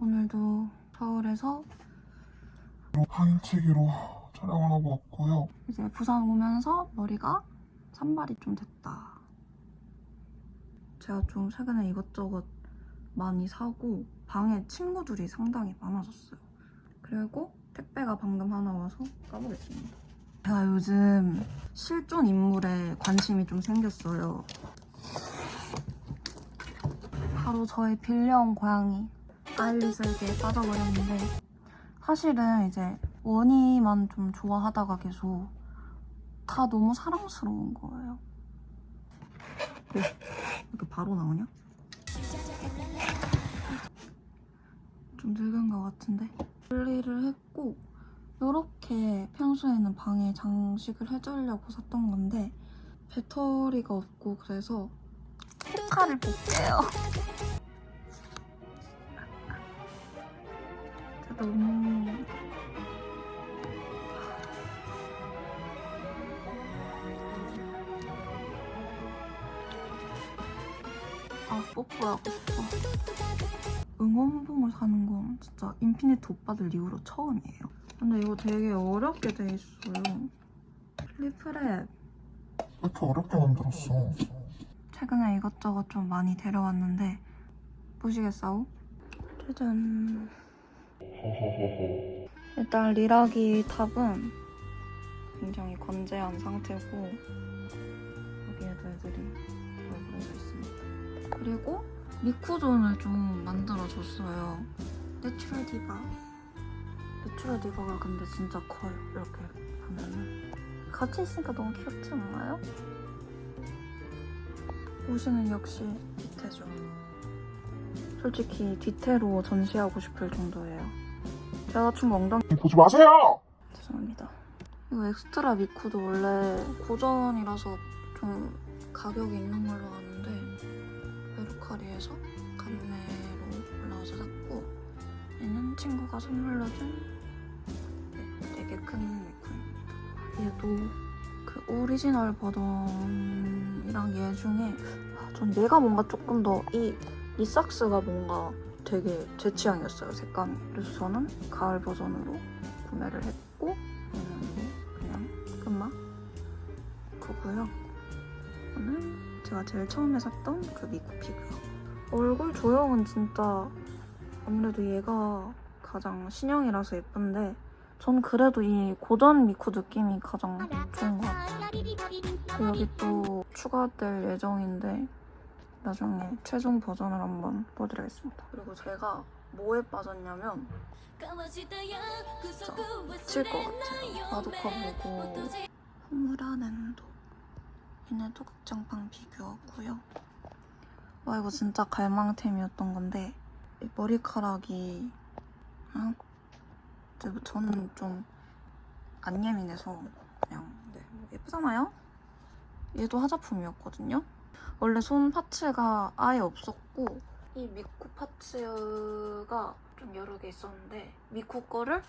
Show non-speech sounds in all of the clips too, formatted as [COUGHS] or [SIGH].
오늘도 서울에서 파인치기로 촬영을 하고 왔고요. 이제 부산 오면서 머리가 산발이 좀 됐다. 제가 좀 최근에 이것저것 많이 사고 방에 친구들이 상당히 많아졌어요. 그리고 택배가 방금 하나 와서 까보겠습니다. 제가 요즘 실존 인물에 관심이 좀 생겼어요. 바로 저의 빌려온 고양이 아일리스에게 빠져버렸는데 사실은 이제 원희만 좀 좋아하다가 계속 다 너무 사랑스러운 거예요. 어, 이렇게 바로 나오냐? 좀 늙은 것 같은데 분리를 했고 이렇게 평소에는 방에 장식을 해주려고 샀던 건데 배터리가 없고 그래서 포카를 볼게요. 너무. 아 뽀뽀하고 싶어 응원봉을 사는 건 진짜 인피니트 오빠들 이후로 처음이에요. 근데 이거 되게 어렵게 돼 있어요. 플리프랩. 왜 이렇게 어렵게 만들었어? 최근에 이것저것 좀 많이 데려왔는데 보시겠어요? 짜잔 일단 리라기 탑은 굉장히 건재한 상태고 여기에도 애들이 얼굴에서 있습니다 그리고 미쿠존을 좀 만들어줬어요 내추럴 디바 내추럴 디바가 근데 진짜 커요 이렇게 보면은 같이 있으니까 너무 귀엽지 않나요? 옷은 역시 디테죠. 솔직히 디테로 전시하고 싶을 정도예요. 춘 엉덩이 보지 마세요! 죄송합니다. 이거 엑스트라 미쿠도 원래 고전이라서 좀 가격이 있는 걸로 아는데 메루카리에서 감매로 올라와서 샀고 얘는 친구가 선물로 준 네, 되게 큰 미쿠입니다. 얘도 그 오리지널 버전이랑 얘 중에 아, 전 얘가 뭔가 조금 더이이 삭스가 뭔가 되게 제 취향이었어요 색감이. 그래서 저는 가을 버전으로 구매를 했고 그냥 끝맛 그거고요. 이거는 제가 제일 처음에 샀던 그 미쿠 피규어. 얼굴 조형은 진짜 아무래도 얘가 가장 신형이라서 예쁜데 전 그래도 이 고전 미쿠 느낌이 가장 좋은 것 같아요. 그리고 여기 또 추가될 예정인데 나중에 최종 버전을 한번 보여드리겠습니다. 그리고 제가 뭐에 빠졌냐면 진짜 미칠 것 같아요. 마도카 보고 후무라넨도 얘네도 극장판 피규어고요. 와 이거 진짜 갈망템이었던 건데 이 머리카락이 아, 뭐 저는 좀 안 예민해서 그냥 네, 뭐 예쁘잖아요? 얘도 화자품이었거든요. 원래 손 파츠가 아예 없었고 이 미쿠 파츠가 좀 여러 개 있었는데 미쿠 거를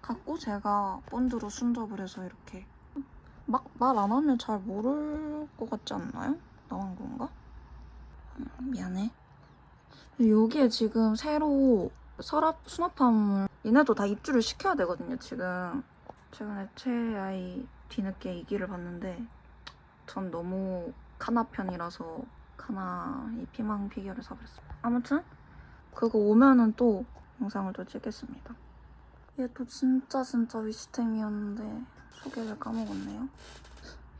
갖고 제가 본드로 순접을 해서 이렇게 막 말 안 하면 잘 모를 것 같지 않나요? 나만 건가? 음, 미안해. 여기에 지금 새로 서랍 수납함을 얘네도 다 입주를 시켜야 되거든요 지금 최근에 최아이 뒤늦게 이 길을 봤는데 전 너무 카나 편이라서 카나 이 피망 피규어를 사버렸습니다. 아무튼 그거 오면은 또 영상을 또 찍겠습니다. 얘도 진짜 진짜 위시템이었는데 소개를 까먹었네요.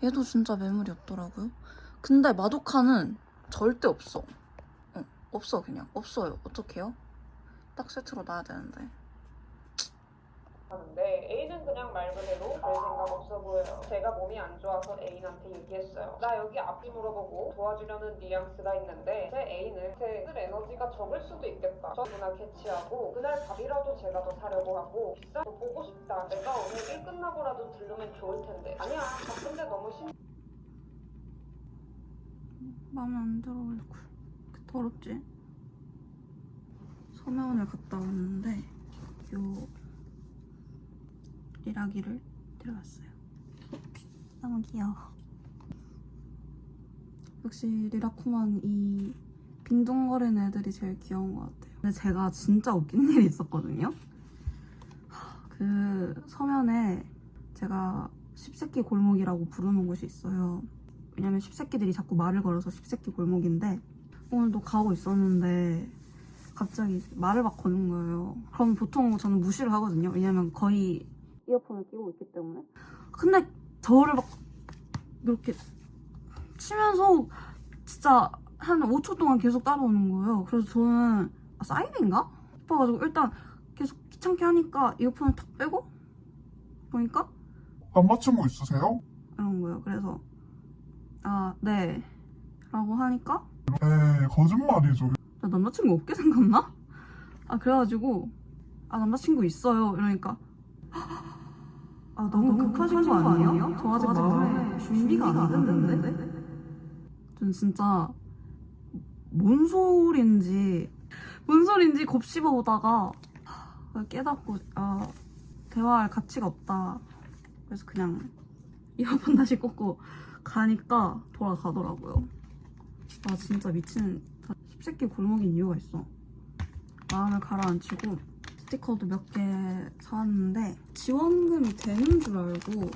얘도 진짜 매물이 없더라고요. 근데 마도카는 절대 없어. 어, 없어 그냥. 없어요. 어떡해요? 딱 세트로 놔야 되는데. 하는데 그냥 말 그대로 별 생각 없어 보여요. 제가 몸이 안 좋아서 A한테 얘기했어요. 나 여기 앞뒤 물어보고 도와주려는 뉘앙스가 있는데 제 A는 제쓸 에너지가 적을 수도 있겠다. 저 그날 캐치하고 그날 밥이라도 제가 더 사려고 하고 비싸 더 보고 싶다. 내가 오늘 일 끝나고라도 들르면 좋을 텐데 아니야 바쁜데 너무 심 마음에 안 들어 얼굴 그 더럽지? 서면을 갔다 왔는데 요 리라기를 들어왔어요 너무 귀여워 역시 리라코만 이 빈둥거리는 애들이 제일 귀여운 것 같아요. 근데 제가 진짜 웃긴 일이 있었거든요. 하, 그 서면에 제가 십새끼 골목이라고 부르는 곳이 있어요. 왜냐면 십새끼들이 자꾸 말을 걸어서 십새끼 골목인데 오늘도 가고 있었는데 갑자기 말을 막 거는 거예요. 그럼 보통 저는 무시를 하거든요. 왜냐면 거의 이어폰을 끼고 있기 때문에. 근데 저를 막 이렇게 치면서 진짜 한 5초 동안 계속 따라오는 거예요. 그래서 저는 아, 사인인가? 싶어가지고 일단 계속 귀찮게 하니까 이어폰을 탁 빼고 보니까 남자친구 있으세요? 이런 거예요. 그래서 아, 네. 라고 하니까 네, 거짓말이죠. 나 남자친구 없게 생겼나? 아 그래가지고 아 남자친구 있어요 이러니까 아 너무, 급하신 거 아니에요? 저 아직 마음에 준비가 안 됐는데? 전 진짜 뭔 소린지 뭔 소린지 곱씹어 오다가 깨닫고 아 대화할 가치가 없다. 그래서 그냥 이어폰 다시 꽂고 가니까 돌아가더라고요. 아 진짜 미친. 십새끼 골목인 이유가 있어. 마음을 가라앉히고 스티커도 몇 개 사왔는데 지원금이 되는 줄 알고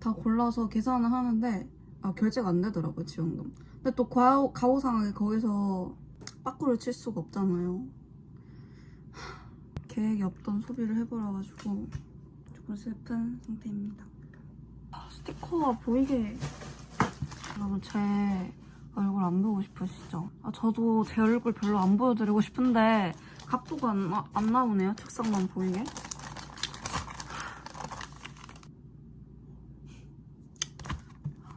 다 골라서 계산을 하는데 아, 결제가 안 되더라고요 지원금. 근데 또 가오, 가오상하게 거기서 빠꾸를 칠 수가 없잖아요. 하, 계획이 없던 소비를 해버려가지고 조금 슬픈 상태입니다. 아, 스티커가 보이게 여러분 제 얼굴 안 보고 싶으시죠? 아, 저도 제 얼굴 별로 안 보여드리고 싶은데 각도가 안, 나- 안 나오네요. 특성만 보이게.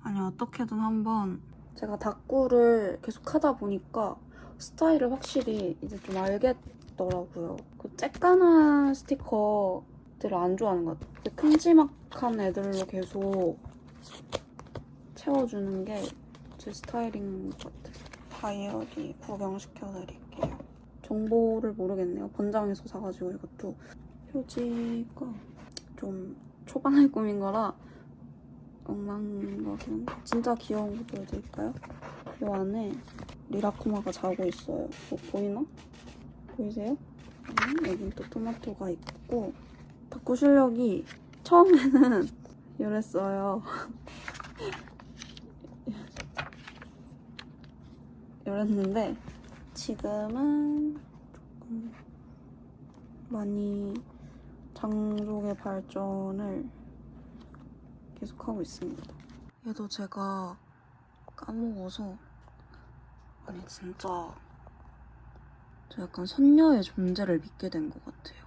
아니 어떻게든 한번 제가 다꾸를 계속 하다 보니까 스타일을 확실히 이제 좀 알겠더라고요. 그 쬐깐한 스티커들을 안 좋아하는 것 같아요. 그 큼지막한 애들로 계속 채워주는 게 제 스타일인 것 같아요. 다이어리 구경시켜드릴게요. 정보를 모르겠네요. 본장에서 사가지고 이것도 표지가 좀 초반에 꾸민 거라 엉망인 것 같긴 한데 진짜 귀여운 거 보여드릴까요? 이 안에 리라쿠마가 자고 있어요. 뭐 보이나? 보이세요? 음, 여긴 또 토마토가 있고 탁구 실력이 처음에는 [LAUGHS] 이랬어요. [LAUGHS] 이랬는데 지금은 조금 많이 장족의 발전을 계속하고 있습니다. 얘도 제가 까먹어서 아니 진짜 저 약간 선녀의 존재를 믿게 된 것 같아요.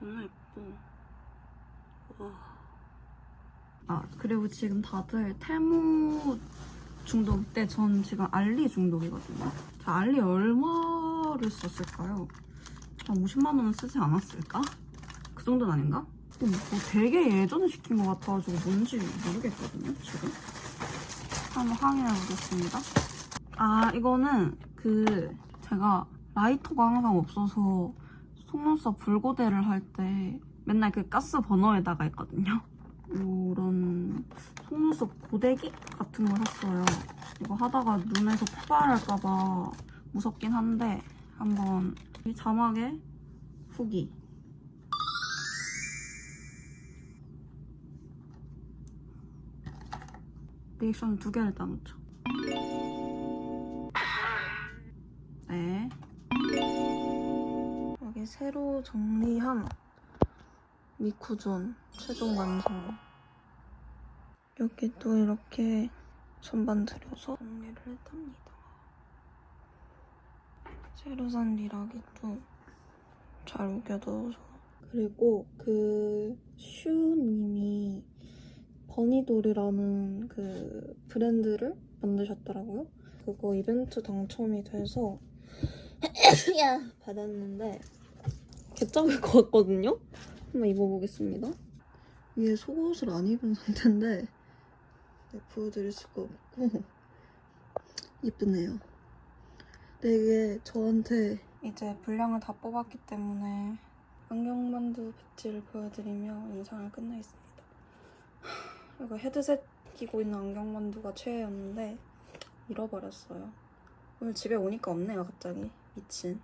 너무 예뻐. 와. 아 그리고 지금 다들 탈모 중독 때 전 지금 알리 중독이거든요. 저 알리 얼마를 썼을까요? 한 50만 원은 쓰지 않았을까? 그 정도는 아닌가? 뭐 되게 예전에 시킨 것 같아가지고 뭔지 모르겠거든요, 지금. 한번 확인해 보겠습니다. 아, 이거는 그 제가 라이터가 항상 없어서 속눈썹 불고데를 할 때 맨날 그 가스 버너에다가 했거든요. 이런 속눈썹 고데기 같은 걸 샀어요. 이거 하다가 눈에서 폭발할까봐 무섭긴 한데 한번 이 자막에 후기 리액션 두 개를 따놓죠. 네. 여기 새로 정리한 미쿠존 최종 완성. 여기 또 이렇게 선반 들여서 정리를 했답니다. 새로 산 리락이 또잘 우겨둬서. 그리고 그 슈님이 버니돌이라는 그 브랜드를 만드셨더라고요. 그거 이벤트 당첨이 돼서 [COUGHS] 받았는데 개짝일 것 같거든요? 한번 입어보겠습니다. 위에 속옷을 안 입은 상태인데 네, 보여드릴 수가 없고 [LAUGHS] 이쁘네요. 근데 이게 저한테 이제 분량을 다 뽑았기 때문에 안경만두 배지를 보여드리며 영상을 끝내겠습니다. [SIGHS] 이거 헤드셋 끼고 있는 안경만두가 최애였는데 잃어버렸어요. 오늘 집에 오니까 없네요, 갑자기. 미친.